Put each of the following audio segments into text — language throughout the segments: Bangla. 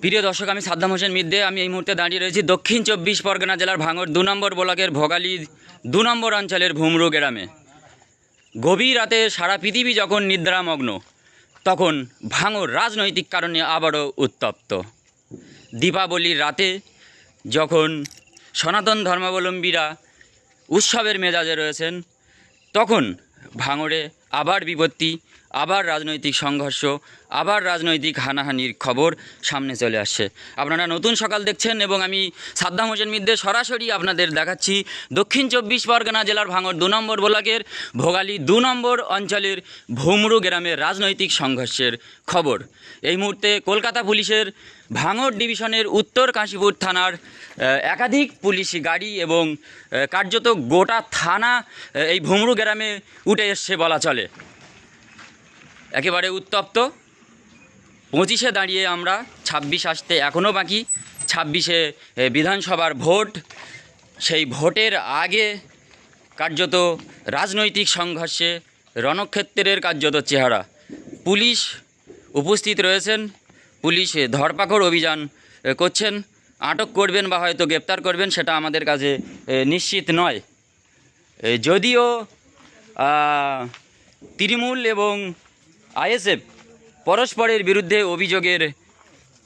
প্রিয় দর্শক, আমি সাদ্দাম হোসেন মিদ্দে। আমি এই মুহূর্তে দাঁড়িয়ে রয়েছি দক্ষিণ চব্বিশ পরগনা জেলার ভাঙর দু নম্বর ব্লকের ভোগালী দু নম্বর অঞ্চলের ভুমরু গ্রামে। গভীর রাতে সারা পৃথিবী যখন নিদ্রামগ্ন, তখন ভাঙর রাজনৈতিক কারণে আবারও উত্তপ্ত। দীপাবলির রাতে যখন সনাতন ধর্মাবলম্বীরা উৎসবের মেজাজে রয়েছেন, তখন ভাঙড়ে আবার বিপত্তি আবার রাজনৈতিক সংঘর্ষ, আবার রাজনৈতিক হানাহানির খবর সামনে চলে আসছে। আপনারা নতুন সকাল দেখছেন এবং আমি সাদ্দাম হোসেন মিদ্দে সরাসরি আপনাদের দেখাচ্ছি দক্ষিণ চব্বিশ পরগনা জেলার ভাঙর দু নম্বর ব্লকের ভোগালী দু নম্বর অঞ্চলের ভুমরু গ্রামের রাজনৈতিক সংঘর্ষের খবর। এই মুহূর্তে কলকাতা পুলিশের ভাঙর ডিভিশনের উত্তর কাশীপুর থানার একাধিক পুলিশ গাড়ি এবং কার্যত গোটা থানা এই ভুমরু গ্রামে উঠে এসছে বলা চলে। একেবারে উত্তপ্ত। পঁচিশে দাঁড়িয়ে আমরা ছাব্বিশ আসতে এখনও বাকি। ছাব্বিশে বিধানসভার ভোট। সেই ভোটের আগে কার্যত রাজনৈতিক সংঘর্ষে রণক্ষেত্রের কার্যত চেহারা। পুলিশ উপস্থিত রয়েছেন। পুলিশ ধরপাকড় অভিযান করছেন। আটক করবেন বা হয়তো গ্রেপ্তার করবেন সেটা আমাদের কাছে নিশ্চিত নয়। যদিও তৃণমূল এবং আইএসএফ পরস্পরের বিরুদ্ধে অভিযোগের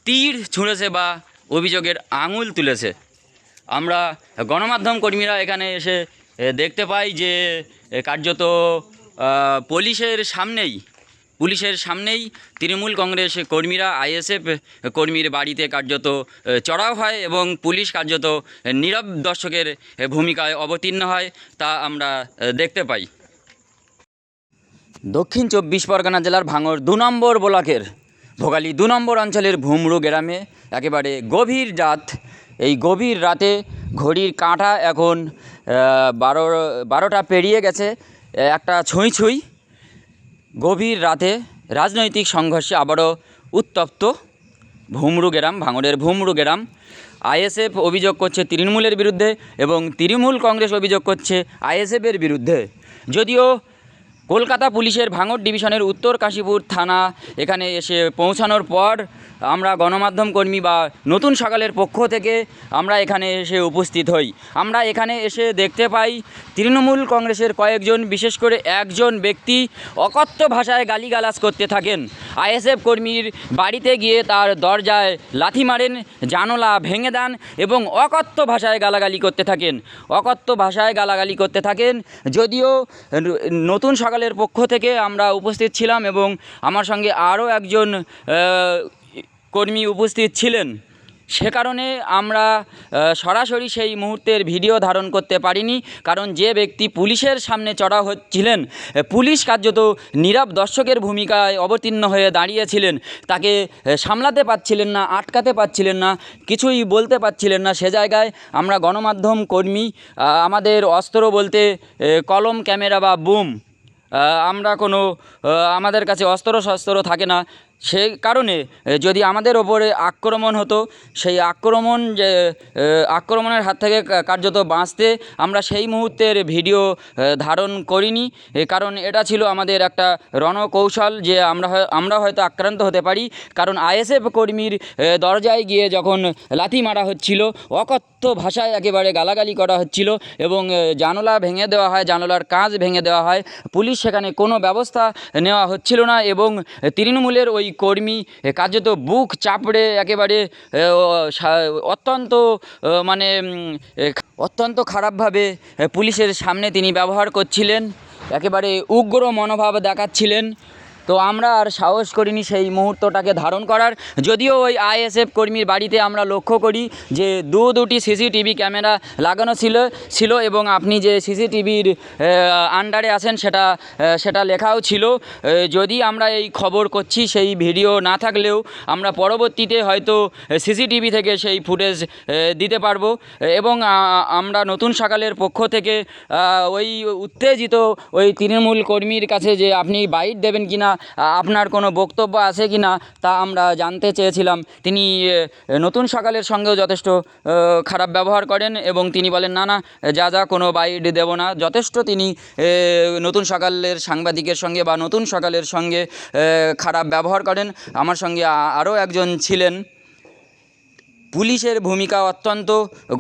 তীর ছুঁড়েছে বা অভিযোগের আঙুল তুলেছে। আমরা গণমাধ্যম কর্মীরা এখানে এসে দেখতে পাই যে কার্যত পুলিশের সামনেই পুলিশের সামনেই তৃণমূল কংগ্রেস কর্মীরা, আইএসএফ কর্মীর বাড়িতে কার্যত চড়াও হয় এবং পুলিশ কার্যত নীরব দর্শকের ভূমিকায় অবতীর্ণ হয় তা আমরা দেখতে পাই। দক্ষিণ চব্বিশ পরগনা জেলার ভাঙড় দু নম্বর ব্লকের ভোগালী দু নম্বর অঞ্চলের ভুমরু গ্রামে একেবারে গভীর রাত। এই গভীর রাতে ঘড়ির কাঁটা এখন বারো, বারোটা পেরিয়ে গেছে। একটা ছুঁই ছুঁই গভীর রাতে রাজনৈতিক সংঘর্ষে আবারও উত্তপ্ত ভুমরু গ্রাম, ভাঙড়ের ভুমরু গ্রাম। আইএসএফ অভিযোগ করছে তৃণমূলের বিরুদ্ধে এবং তৃণমূল কংগ্রেস অভিযোগ করছে আইএসএফের বিরুদ্ধে। যদিও কলকাতা পুলিশের ভাঙড় ডিভিশনের উত্তর কাশীপুর থানা এখানে এসে পৌঁছানোর পর আমরা গণমাধ্যম কর্মী বা নতুন সকালের পক্ষ থেকে আমরা এখানে এসে উপস্থিত হই। আমরা এখানে এসে দেখতে পাই তৃণমূল কংগ্রেসের কয়েকজন, বিশেষ করে একজন ব্যক্তি অকথ্য ভাষায় গালিগালাজ করতে থাকেন। আইএসএফ কর্মীর বাড়িতে গিয়ে তার দরজায় লাথি মারেন, জানলা ভেঙে দেন এবং অকথ্য ভাষায় গালাগালি করতে থাকেন। অকথ্য ভাষায় গালাগালি করতে থাকেন। যদিও নতুন সকালের পক্ষ থেকে আমরা উপস্থিত ছিলাম এবং আমার সঙ্গে আরও একজন কর্মী উপস্থিত ছিলেন। সে কারণে আমরা সরাসরি সেই মুহূর্তের ভিডিও ধারণ করতে পারিনি। কারণ যে ব্যক্তি পুলিশের সামনে চড়া হচ্ছিলেন পুলিশ কার্যত নীরব দর্শকের ভূমিকায় অবতীর্ণ হয়ে দাঁড়িয়েছিলেন। তাকে সামলাতে পারছিলেন না, আটকাতে পারছিলেন না, কিছুই বলতে পারছিলেন না। সে জায়গায় আমরা গণমাধ্যম কর্মী আমাদের অস্ত্র বলতে কলম, ক্যামেরা বা বুম আমরা কোনো আমাদের কাছে অস্ত্র শস্ত্র থাকে না। সে কারণে যদি আমাদের ওপরে আক্রমণ হতো, সেই আক্রমণ যে আক্রমণের হাত থেকে কার্যত বাঁচতে আমরা সেই মুহূর্তের ভিডিও ধারণ করিনি। কারণ এটা ছিল আমাদের একটা রণকৌশল যে আমরা আমরা হয়তো আক্রান্ত হতে পারি। কারণ আইএসএফ কর্মীর দরজায় গিয়ে যখন লাথি মারা হচ্ছিল, অকথ্য ভাষায় একেবারে গালাগালি করা হচ্ছিল এবং জানলা ভেঙে দেওয়া হয়, জানলার কাঁচ ভেঙে দেওয়া হয়। পুলিশ সেখানে কোনো ব্যবস্থা নেওয়া হচ্ছিল না এবং তৃণমূলের ওই কর্মী কাজে কার্যত বুক চাপড়ে একেবারে অত্যন্ত মানে অত্যন্ত খারাপভাবে পুলিশের সামনে তিনি ব্যবহার করছিলেন। একেবারে উগ্র মনোভাব দেখাচ্ছিলেন। তো আমরা আর সাহস করিনি সেই মুহূর্তটাকে ধারণ করার। যদিও ওই আইএসএফ কর্মীর বাড়িতে আমরা লক্ষ্য করি যে দু দুটি সিসিটিভি ক্যামেরা লাগানো ছিল ছিল এবং আপনি যে সিসিটিভির আন্ডারে আছেন সেটা সেটা লেখাও ছিল। যদি আমরা এই খবর করছি সেই ভিডিও না থাকলেও আমরা পরবর্তীতে হয়তো সিসিটিভি থেকে সেই ফুটেজ দিতে পারব। এবং আমরা নতুন সকালের পক্ষ থেকে ওই উত্তেজিত ওই তৃণমূল কর্মীর কাছে যে আপনি বাইট দেবেন কিনা আপনার কোনো বক্তব্য আছে কি না তা আমরা জানতে চেয়েছিলাম। তিনি নতুন সকালের সঙ্গেও যথেষ্ট খারাপ ব্যবহার করেন এবং তিনি বলেন, না না, যা যা, কোনো বাইড দেব না। যথেষ্ট তিনি নতুন সকালের সাংবাদিকের সঙ্গে বা নতুন সকালের সঙ্গে খারাপ ব্যবহার করেন। আমার সঙ্গে আরও একজন ছিলেন। পুলিশের ভূমিকা অত্যন্ত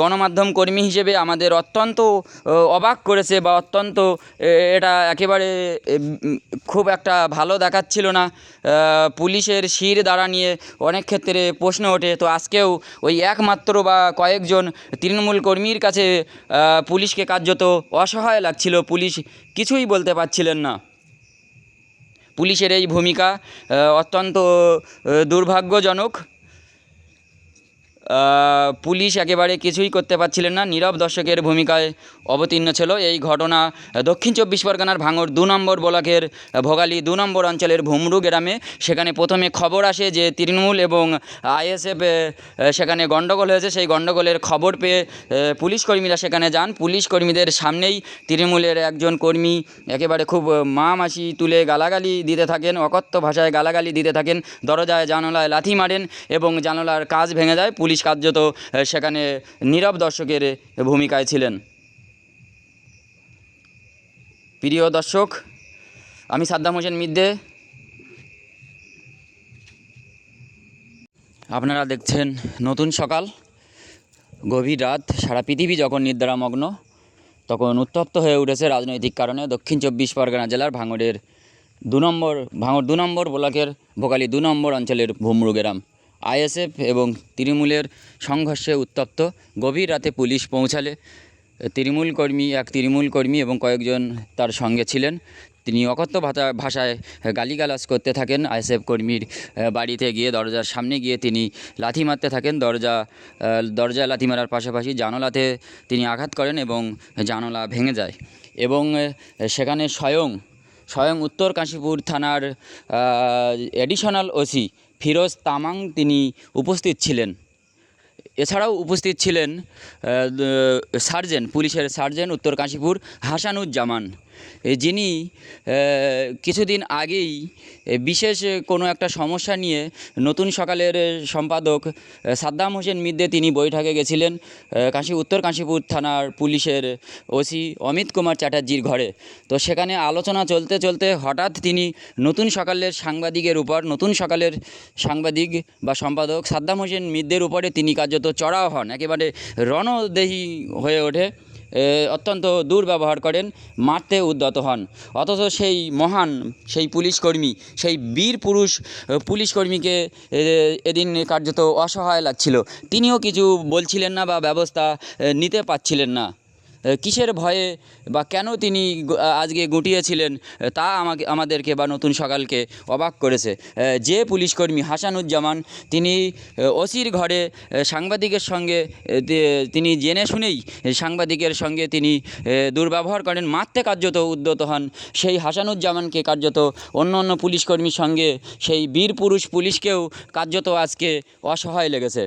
গণমাধ্যম কর্মী হিসেবে আমাদের অত্যন্ত অবাক করেছে বা অত্যন্ত এটা একেবারে খুব একটা ভালো দেখাচ্ছিল না। পুলিশের শির দ্বারা নিয়ে অনেক ক্ষেত্রে প্রশ্ন ওঠে। তো আজকেও ওই একমাত্র বা কয়েকজন তৃণমূল কর্মীর কাছে পুলিশকে কার্যত অসহায় লাগছিল। পুলিশ কিছুই বলতে পারছিলেন না। পুলিশের এই ভূমিকা অত্যন্ত দুর্ভাগ্যজনক। পুলিশ একেবারে কিছুই করতে পারছিলেন না। নীরব দর্শকের ভূমিকায় অবতীর্ণ ছিল এই ঘটনা। দক্ষিণ চব্বিশ পরগনার ভাঙড় দু নম্বর ব্লকের ভোগালী দু নম্বর অঞ্চলের ভুমরু গ্রামে সেখানে প্রথমে খবর আসে যে তৃণমূল এবং আইএসএফ সেখানে গণ্ডগোল হয়েছে। সেই গণ্ডগোলের খবর পেয়ে পুলিশ কর্মীরা সেখানে যান। পুলিশ কর্মীদের সামনেই তৃণমূলের একজন কর্মী একেবারে খুব মা মাসি তুলে গালাগালি দিতে থাকেন, অকথ্য ভাষায় গালাগালি দিতে থাকেন। দরজায় জানলায় লাথি মারেন এবং জানালার কাজ ভেঙে যায়। পুলিশ কার্যত সেখানে নীরব দর্শকের ভূমিকায় ছিলেন। প্রিয় দর্শক, আমি সাদ্দাম হোসেন মিদ্দে। আপনারা দেখছেন নতুন সকাল, গভীর রাত, সারা পৃথিবী যখন নিদ্রামগ্ন, তখন উত্তপ্ত হয়ে উঠেছে রাজনৈতিক কারণে দক্ষিণ চব্বিশ পরগনা জেলার ভাঙড়ের দু নম্বর, ভাঙড় দু নম্বর ব্লকের ভোগালী দু নম্বর অঞ্চলের ভুমরু গ্রাম আইএসএফ এবং তৃণমূলের সংঘর্ষে উত্তপ্ত। গভীর রাতে পুলিশ পৌঁছালে তৃণমূল কর্মী, এক তৃণমূল কর্মী এবং কয়েকজন তার সঙ্গে ছিলেন। তিনি অকথ্য ভাষা ভাষায় গালিগালাজ করতে থাকেন। আইএসএফ কর্মীর বাড়িতে গিয়ে দরজার সামনে গিয়ে তিনি লাথি মারতে থাকেন। দরজা দরজা লাথি মারার পাশাপাশি জানলাতে তিনি আঘাত করেন এবং জানলা ভেঙে যায় এবং সেখানে স্বয়ং স্বয়ং উত্তর কাশীপুর থানার এডিশনাল ওসি ফিরোজ তামাং তিনি উপস্থিত ছিলেন। এছাড়াও উপস্থিত ছিলেন সার্জেন সার্জেন্ট, পুলিশের সার্জেন্ট, উত্তর কাশীপুর হাসানুজ্জামান। যিনি কিছুদিন আগেই বিশেষ কোনো একটা সমস্যা নিয়ে নতুন সকালের সম্পাদক সাদ্দাম হোসেন মিদ্দে তিনি বৈঠকে গেছিলেন কাশী, উত্তর কাশীপুর থানার পুলিশের ওসি অমিত কুমার চ্যাটার্জির ঘরে। তো সেখানে আলোচনা চলতে চলতে হঠাৎ তিনি নতুন সকালের সাংবাদিকের উপর, নতুন সকালের সাংবাদিক বা সম্পাদক সাদ্দাম হোসেন মিদ্দের উপরে তিনি কার্যত চড়াও হন। একেবারে রণদেহী হয়ে ওঠে। অত্যন্ত দুর্ব্যবহার করেন, মারতে উদ্যত হন। অথচ সেই মহান, সেই পুলিশকর্মী, সেই বীর পুরুষ পুলিশকর্মীকে এদিন কার্যত অসহায় লাগছিল। তিনিও কিছু বলছিলেন না বা ব্যবস্থা নিতে পারছিলেন না। কিসের ভয়ে বা কেন তিনি আজকে গুটিয়েছিলেন? তা আমাকে, আমাদেরকে বা নতুন সকালকে অবাক করেছে। যে পুলিশকর্মী হাসানুজ্জামান, তিনি ওসির ঘরে সাংবাদিকের সঙ্গে তিনি জেনে শুনেই সাংবাদিকের সঙ্গে তিনি দুর্ব্যবহার করেন, মারতে কার্যত উদ্যত হন। সেই হাসানুজ্জামানকে কার্যত অন্য অন্য পুলিশকর্মীর সঙ্গে, সেই বীর পুরুষ পুলিশকেও কার্যত আজকে অসহায় লেগেছে।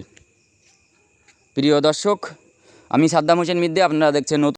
প্রিয় দর্শক আমি সাদ্দাম হোসেন মিদ্দে আপনারা দেখছেন নতুন